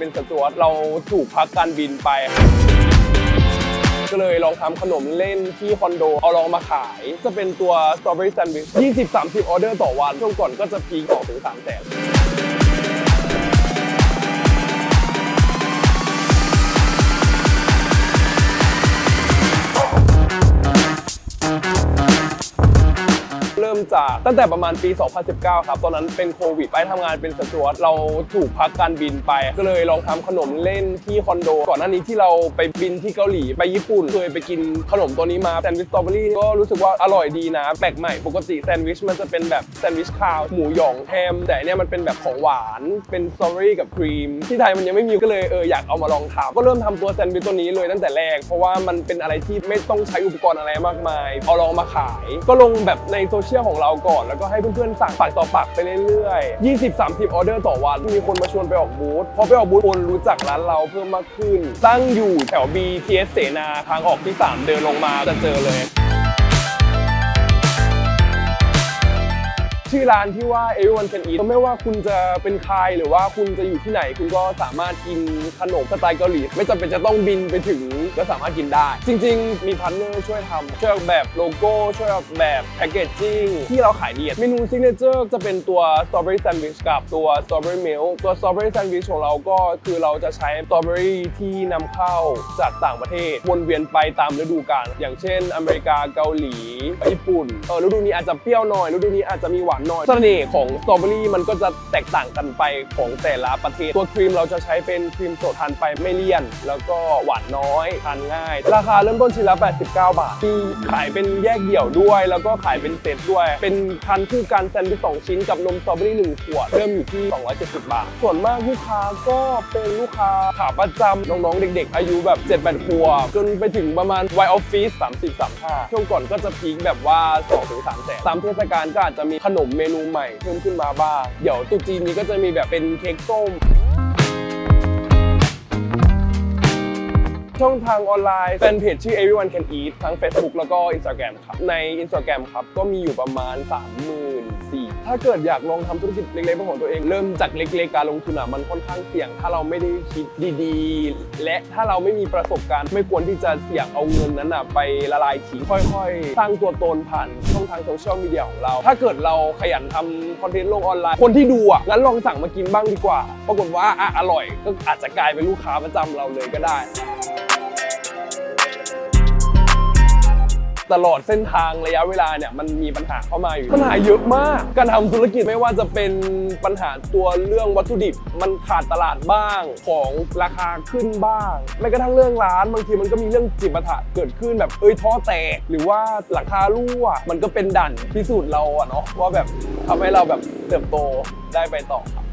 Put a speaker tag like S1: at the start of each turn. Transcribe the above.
S1: เป็นสจวตเราถูกพักการบินไป ก็เลยลองทำขนมเล่นที่คอนโด เอาลองมาขาย จะเป็นตัวสตรอเบอรี่แซนด์วิช 20-30 ออเดอร์ต่อวัน ช่วงก่อนก็จะพีกอกถึง3แสน จากตั้งแต่ประมาณปี 2019 ครับ ตอนนั้นเป็นโควิดไปทำงานเป็นสจวตเราถูกพักการบินไป ก็เลยลองทำขนมเล่นที่คอนโด ก่อนหน้านี้ที่เราไปบินที่เกาหลีไปญี่ปุ่นเคยไปกินขนมตัวนี้มาแซนด์วิชสตรอเบอรี่ก็รู้สึกว่าอร่อยดีนะแปลกใหม่ปกติแซนด์วิชมันจะเป็นแบบแซนด์วิชคาวหมูหยองแฮมแต่เนี้ยมันเป็นแบบของหวานเป็นสตรอเบอรี่กับครีม ที่ไทยมันยังไม่มีก็เลยเอออยากเอามาลองทำก็เริ่มทำตัวแซนด์วิชตัวนี้เลยตั้งแต่แรกเพราะว่ามันเป็นอะไรที่ไม่ต้องใช้อุปกรณ์อะไรมากมายเอาลองมาขาย ก็ลงแบบในโซเชียลของเราก่อน แล้วก็ให้เพื่อนๆสั่งปากต่อปากไปเรื่อยๆ 20-30 ออเดอร์ต่อวัน มีคนมาชวนไปออกบูธพอไปออกบูธคนรู้จักร้านเราเพิ่มมากขึ้น ตั้งอยู่แถว BTS เสนาทางออกที่ 3 เดินลงมาจะเจอเลย ชื่อร้านที่ว่า everyone can eat ไม่ว่าคุณจะเป็นใครหรือว่าคุณจะอยู่ที่ไหน คุณก็สามารถกินขนมสไตล์เกาหลีไม่จำเป็นจะต้องบินไปถึงก็สามารถกินได้ จริง ๆ มีพาร์ทเนอร์ช่วยทำช่วยออกแบบโลโก้ช่วยออกแบบแพคเกจจิ้งที่เราขายดีเมนูซิกเนเจอร์จะเป็นตัว strawberry sandwich กับตัว strawberry milk ตัว strawberry sandwich ของเราก็คือเราจะใช้ strawberry ที่นำเข้าจากต่างประเทศวนเวียนไปตามฤดูกาลอย่างเช่น อเมริกาเกาหลีญี่ปุ่นเออฤดูนี้อาจจะเปรี้ยวหน่อยฤดูนี้อาจจะมีหวานหน่อยเสน่ห์ของสตรอเบอรี่มันก็จะแตกต่างกันไปของแต่ละประเทศ ตัวครีมเราจะใช้เป็นครีมสดทานไปไม่เลี่ยน แล้วก็หวานน้อยทานง่าย ราคาเริ่มต้นชิ้นละ 89 บาทมีขายเป็นแยกเดี่ยวด้วย แล้วก็ขายเป็นเซตด้วย เป็นทานคู่กันแซนด์วิช2ชิ้นกับนมสตรอเบอรี่1ขวดเริ่มอยู่ที่ 270 บาท ส่วนมากลูกค้าก็เป็นลูกค้าขาประจำน้องๆ เด็ก ๆ อายุแบบ7-8ขวบจนไปถึงประมาณวัยออฟฟิศ30-35 ช่วงก่อนก็จะพีคแบบว่า2-3แสนตามเทศกาลก็อาจจะมีขนมเมนูใหม่เพิ่มขึ้นมาบ้าง เดี๋ยวตุ๊จีนนี้ก็จะมีแบบเป็นเค้กส้ม ช่องทางออนไลน์แฟนเพจชื่อ everyone can eat ทั้ง Facebook แล้วก็ Instagram ครับ ใน Instagram ครับ ก็มีอยู่ประมาณ 34,000ถ้าเกิดอยากลองทำธุรกิจเล็กๆเป็นของตัวเอง เริ่มจากเล็กๆ การลงทุนอะมันค่อนข้างเสี่ยง ถ้าเราไม่ได้คิดดีๆ และถ้าเราไม่มีประสบการณ์ ไม่ควรที่จะเสี่ยงเอาเงินนั้นอะไปละลายทิ้งค่อยๆ สร้างตัวตนผ่านช่องทางโซเชียลมีเดียของเรา ถ้าเกิดเราขยันทำคอนเทนต์ลงออนไลน์ คนที่ดูอะงั้นลองสั่งมากินบ้างดีกว่า ปรากฏว่าอะอร่อย ก็อาจจะกลายเป็นลูกค้าประจำเราเลยก็ได้ ตลอดเส้นทางระยะเวลาเนี่ยมันมีปัญหาเข้ามาอยู่ปัญหาเยอะมาก การทำธุรกิจไม่ว่าจะเป็นปัญหาตัวเรื่องวัตถุดิบ มันขาดตลาดบ้างของราคาขึ้นบ้างแม้กระทั่งเรื่องร้านบางทีมันก็มีเรื่องจิปาถะเกิดขึ้นแบบเอ้ยท่อแตกหรือว่าหลังคารั่วมันก็เป็นดั่นพิสูจน์เราอะเนาะว่าแบบทำให้เราแบบเติบโตได้ไปต่อครับ